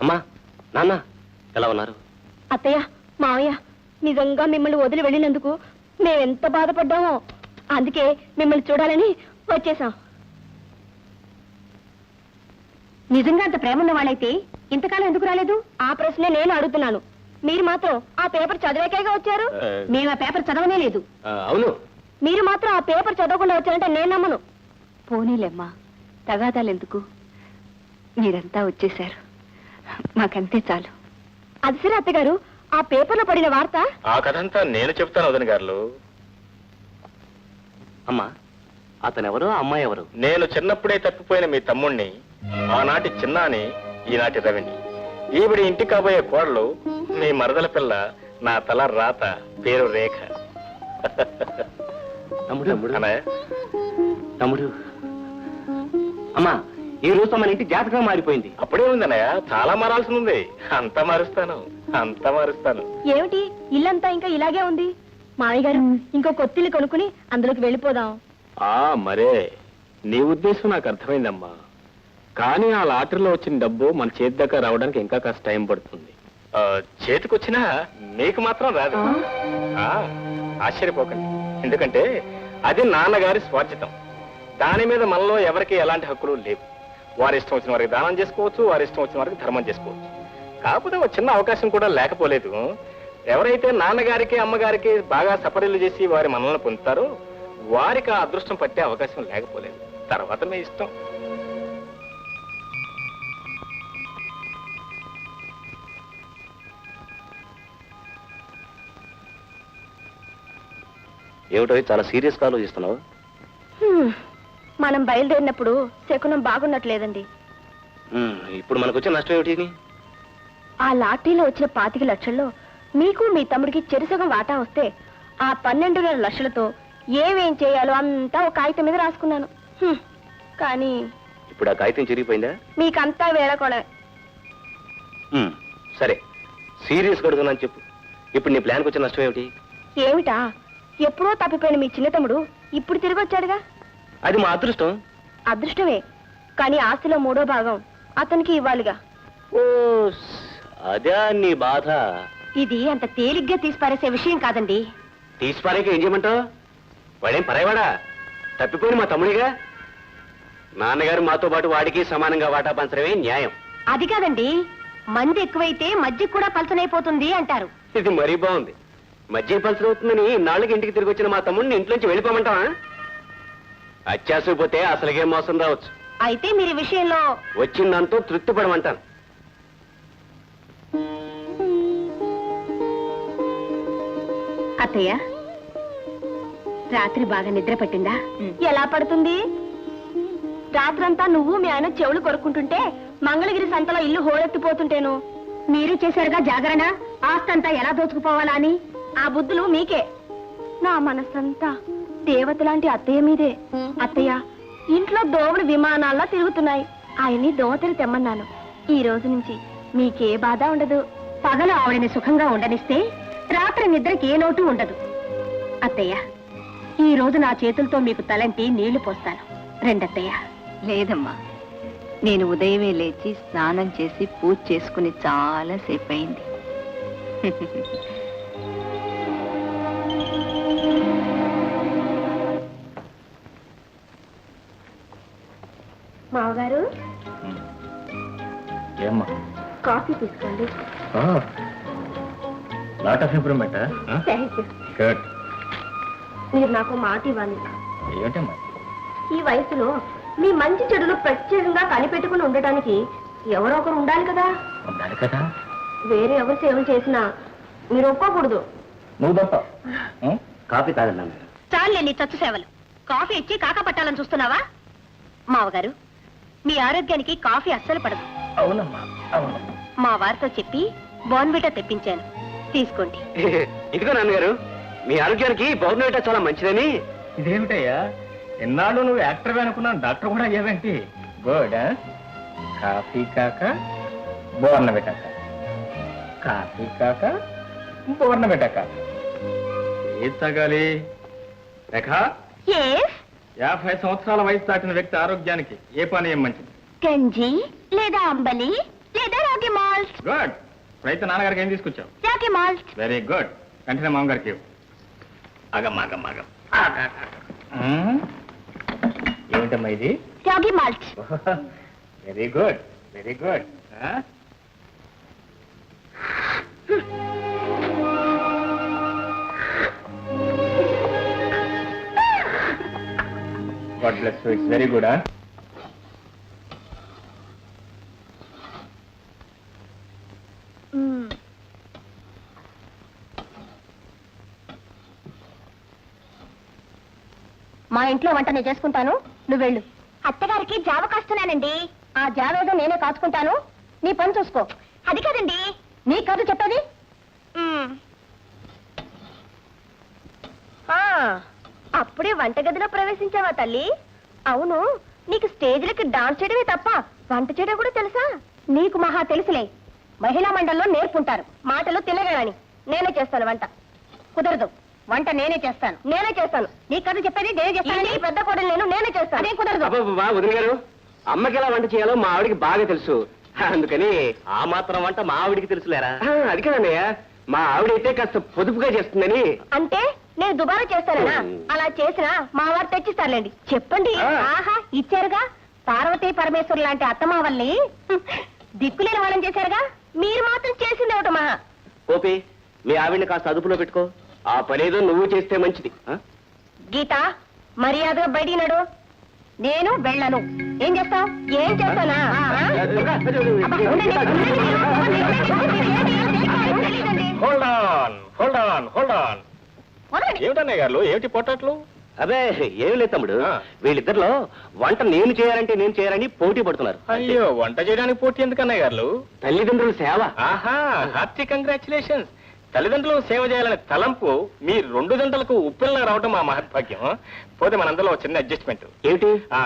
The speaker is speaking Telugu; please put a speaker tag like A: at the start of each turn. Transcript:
A: అమ్మా నాన్న ఎలా ఉన్నారు?
B: అత్తయ్య మావయ్య నిజంగా మిమ్మల్ని వదిలి వెళ్ళినందుకు మేమెంత బాధపడ్డామో అందుకే మిమ్మల్ని చూడాలని వచ్చేసాం. నిజంగా అంత ప్రేమ ఉన్న వాళ్ళైతే ఇంతకాలం ఎందుకు రాలేదు? ఆ ప్రశ్నే నేను అడుగుతున్నాను. మీరు మాత్రం ఆ పేపర్ చదివాకేగా వచ్చారు. మేము ఆ పేపర్ చదవనే లేదు.
A: అవును.
B: మీరు మాత్రం ఆ పేపర్ చదవకుండా వచ్చారంటే నేను నమ్మను. పోనీలేమ్మా. తగాదాలు ఎందుకు మీరంతా వచ్చేశారు. మాకంతే చాలు. అది సరే అత్తగారు. ఆ పేపర్లో పడిన వార్త?
C: ఆ కథంతా నేను చెప్తాను వదిన గారు.
A: అమ్మా అతనెవరు అమ్మాయి ఎవరు?
C: నేను చిన్నప్పుడే తప్పిపోయిన మీ తమ్ముణ్ణి ఆనాటి చిన్నాని ఈనాటి రవిని. ఈవిడి ఇంటి కాబోయే కోడలు మీ మరదల పిల్ల నా తల రాత పేరు రేఖ.
A: తమ్ముడు తమ్ముడు అమ్మా ఈ రోజు మన ఇంటి జాతకం మారిపోయింది.
C: అప్పుడే ఉందన్నయ్య చాలా మారాల్సి ఉంది. అంత మారుస్తాను అంత మారుస్తాను.
B: ఏమిటి? ఇల్లంతా ఇంకా ఇలాగే ఉంది? మామయ్య గారు ఇంకో కొత్తిల్లు కొనుక్కుని అందులోకి వెళ్ళిపోదాం.
C: ఆ మరే నీ ఉద్దేశం నాకు అర్థమైందమ్మా. కానీ ఆ లాటరీలో వచ్చిన డబ్బు మన చేతి దగ్గర రావడానికి ఇంకా కాస్త టైం పడుతుంది. చేతికొచ్చినా మీకు మాత్రం రాదు. ఆ, ఆశ్చర్యపోకండి. ఎందుకంటే అది నాన్నగారి స్వార్జితం. దాని మీద మనలో ఎవరికి ఎలాంటి హక్కులు లేవు. వారి ఇష్టం వచ్చిన వారికి దానం చేసుకోవచ్చు వారి ఇష్టం వచ్చిన వారికి ధర్మం చేసుకోవచ్చు. కాకపోతే ఒక చిన్న అవకాశం కూడా లేకపోలేదు. ఎవరైతే నాన్నగారికి అమ్మగారికి బాగా సపరీలు చేసి వారి మనల్ని పొందుతారో వారికి ఆ అదృష్టం పట్టే అవకాశం లేకపోలేదు. తర్వాత మీ ఇష్టం.
A: ఏమిటో చాలా సీరియస్గా ఆలోచిస్తున్నావు
B: మనం బయలుదేరినప్పుడు శకునం బాగున్నట్లేదండి.
A: ఇప్పుడు మనకు వచ్చే నష్టం ఏమిటి
B: ఆ లాటరీలో వచ్చిన పాతిక లక్షల్లో మీకు మీ తమ్ముడికి చెరుసగం వాటా వస్తే ఆ పన్నెండున్నర లక్షలతో ఏమేం చేయాలో అంతా ఒక కాగితం మీద రాసుకున్నాను. కానీ
A: ఇప్పుడు ఆ కాగితం చిరిగిపోయిందా?
B: మీకంతా వేళకోళమే
A: సరే. సీరియస్ కడుగుతున్నాను చెప్పు. ఇప్పుడు నీ ప్లాన్కి వచ్చే నష్టం ఏమిటి?
B: ఏమిటా? ఎప్పుడో తప్పిపోయిన మీ చిన్న తమ్ముడు ఇప్పుడు తిరిగి వచ్చాడుగా
A: అది మా అదృష్టం.
B: అదృష్టమే. కానీ ఆస్తిలో మూడో భాగం అతనికి ఇవ్వాలిగా.
A: ఓ అదే నీ బాధ.
B: ఇది అంత తేలిగ్గా తీసిపారేసే విషయం కాదండి.
A: తీసిపారేకి ఏం చేయమంటావు? వాడేం పరాయవాడా? తప్పిపోయిన మా తమ్ముడిగా? నాన్నగారు మాతో పాటు వాడికి సమానంగా వాటా పంచడమే న్యాయం.
B: అది కాదండి. మంది ఎక్కువైతే మధ్య కూడా పలచనైపోతుంది అంటారు.
A: ఇది మరీ బాగుంది. మధ్య పల్సర్ అవుతుందని నాలుగు ఇంటికి తిరిగి వచ్చిన మా తమ్ముడిని ఇంట్లోంచి వెళ్ళిపోమంటావా? అత్యాసపోతే అసలుగే మోసం రావచ్చు.
B: అయితే మీరు విషయంలో
A: వచ్చిందంతో తృప్తి పడమంటాను
B: అత్తయ్య రాత్రి బాగా నిద్ర పట్టిందా? ఎలా పడుతుంది? రాత్రంతా నువ్వు మీ ఆయన చెవులు కొరుక్కుంటుంటే మంగళగిరి సంతలో ఇల్లు హోరెత్తిపోతుంటేను. మీరు చేశారుగా జాగరణ? ఆస్తంతా ఎలా దోచుకుపోవాలా అని? ఆ బుద్ధులు మీకే. నా మనసంతా దేవత లాంటి అత్తయ్య మీదే. అత్తయ్య ఇంట్లో దోవలు విమానాల్లో తిరుగుతున్నాయి. ఆయన్ని దోవతలు తెమ్మన్నాను. ఈ రోజు నుంచి మీకే బాధ ఉండదు. పగలు ఆవిడని సుఖంగా ఉండనిస్తే రాత్రి నిద్రకి ఏ లోటు ఉండదు. అత్తయ్య ఈ రోజు నా చేతులతో మీకు తలంటి నీళ్ళు పోస్తాను. రెండత్తయ్య
D: లేదమ్మా. నేను ఉదయమే లేచి స్నానం చేసి పూజ చేసుకుని చాలా సేపు అయింది.
B: మావగారు?
C: ఏమ్మా?
B: కాఫీ తీసుకోండి.
C: లాట్ ఆఫ్ ఇంప్రూవ్మెంట్ గుడ్
B: మీరు నాకు మాట ఇవ్వాలి.
C: ఏమిటమ్మా?
B: ఈ వయసులో మీ మంచి చెడులు ప్రత్యేకంగా కనిపెట్టుకుని ఉండటానికి ఎవరో ఒకరు ఉండాలి కదా?
C: ఉండాలి కదా?
B: వేరే ఎవరు సేవలు చేసినా మీరు ఒప్పుకోకూడదు.
C: నువ్వు తప్ప.
A: కాఫీ తాగండి
B: చాలే నీ చచ్చు సేవలు. కాఫీ ఇచ్చి కాక పట్టాలని చూస్తున్నావా? మావగారు మీ ఆరోగ్యానికి కాఫీ అస్సలు పడదు.
C: అవునమ్మా అవును.
B: మా వారితో చెప్పి బోన్విటా తెప్పించాను. తీసుకోండి.
A: ఇదిగో నాన్నగారు మీ ఆరోగ్యానికి పౌర్ణమిట చాలా మంచిదని.
C: ఇదేమిటయ్యా? ఎన్నాళ్ళు నువ్వు యాక్టర్ అనుకున్నాను డాక్టర్ కూడా అయ్యావేంటి? గుడ్ కాఫీ కాక బోర్న పెట్టాక కాఫీ కాక బోర్న పెట్టాక ఏది తాగాలి? రేఖ?
B: ఎస్
C: యాభై సంవత్సరాల వయసు దాటిన వ్యక్తి ఆరోగ్యానికి ఏ పానీయం మంచిది?
E: గంజి లేదా అంబలి లేదా రాగి మాల్ట్.
C: గుడ్. అయితే నాన్నగారికి ఏం తీసుకొచ్చావు?
E: రాగి మాల్ట్.
C: Very good. వెంటనే మామగారికి ఇవ్వు. అగం అగం అగం ఆగ, ఆగ, ఆగ. మ్మ్. ఏమిటమ్మా ఇది?
E: Ragi malt.
C: Very good very good. God bless it's very good
E: మా ఇంట్లో వంట నేను చేసుకుంటాను. నువ్వు వెళ్ళు. అత్తగారికి జావ కాస్తున్నానండి. ఆ జావ ఏదో నేనే కాచుకుంటాను. నీ పని చూసుకో. అది కదండి. నీ కాదు చెప్పేది. ఆ, అప్పుడే వంటగదిలో ప్రవేశించావా తల్లి? అవును నీకు స్టేజ్లకి డాన్స్ చేయడమే తప్ప వంట చేయడం కూడా తెలుసా? నీకు మహా తెలుసులే. మహిళా మండలిలో నేర్పుంటారు. మాటలు తినగలని. నేనే చేస్తాను వంట. కుదరదు. వంట నేనే చేస్తాను. నేనే చేస్తాను. నీ కథ చెప్పేది నేనే చేస్తాను పెద్ద కూడా నేను నేనే చేస్తాను. అదే కుదరదు.
A: వదిన గారు అమ్మకి ఎలా వంట చేయాలో మా ఆవిడికి బాగా తెలుసు. అందుకని
C: ఆ మాత్రం వంట మా ఆవిడికి తెలుసులేరా?
A: ఆ, అది కదన్నయ్య మా ఆవిడైతే కాస్త పొదుపుగా చేస్తుందని.
E: అంటే నేను దుబారా చేస్తానా. అలా చేసినా మా వారు తెచ్చిస్తారులేండి. చెప్పండి. ఆహా ఇచ్చారుగా? పార్వతీ పరమేశ్వరు లాంటి అత్తమావల్ని దిక్కులేని వాళ్ళని చేశారుగా? మీరు మాత్రం చేసింది ఒకటి మహా.
A: గోపి మీ ఆవిడని కాస్త అదుపులో పెట్టుకో. ఆ పనేదో నువ్వు చేస్తే మంచిది?
E: గీత మర్యాదగా బయటికి నడు. నేను వెళ్ళను. ఏం చేస్తావు? ఏం చేస్తానా?
C: Hold on hold on hold on
E: వదలండి.
C: ఏమిటన్నయ్య గారు ఏమిటి పొట్టట్లు
A: అబే ఏం లేదు తమ్ముడు. వీళ్ళిద్దరిలో వంట నేను చేయాలంటే నేను చేయాలని పోటీ పడుతున్నారు.
C: అయ్యో వంట చేయడానికి పోటీ ఎందుకు అన్నయ్య గారు?
A: తల్లిదండ్రుల సేవ.
C: ఆహా హార్టీ కంగ్రాచులేషన్స్ తల్లిదండ్రులు సేవ చేయాలనే తలంపు మీ రెండు జంటలకు ఉప్పిల్లా రావడం మా మహత్భాగ్యం పోతే మనందరిలో ఒక చిన్న అడ్జస్ట్మెంట్
A: ఏమిటి?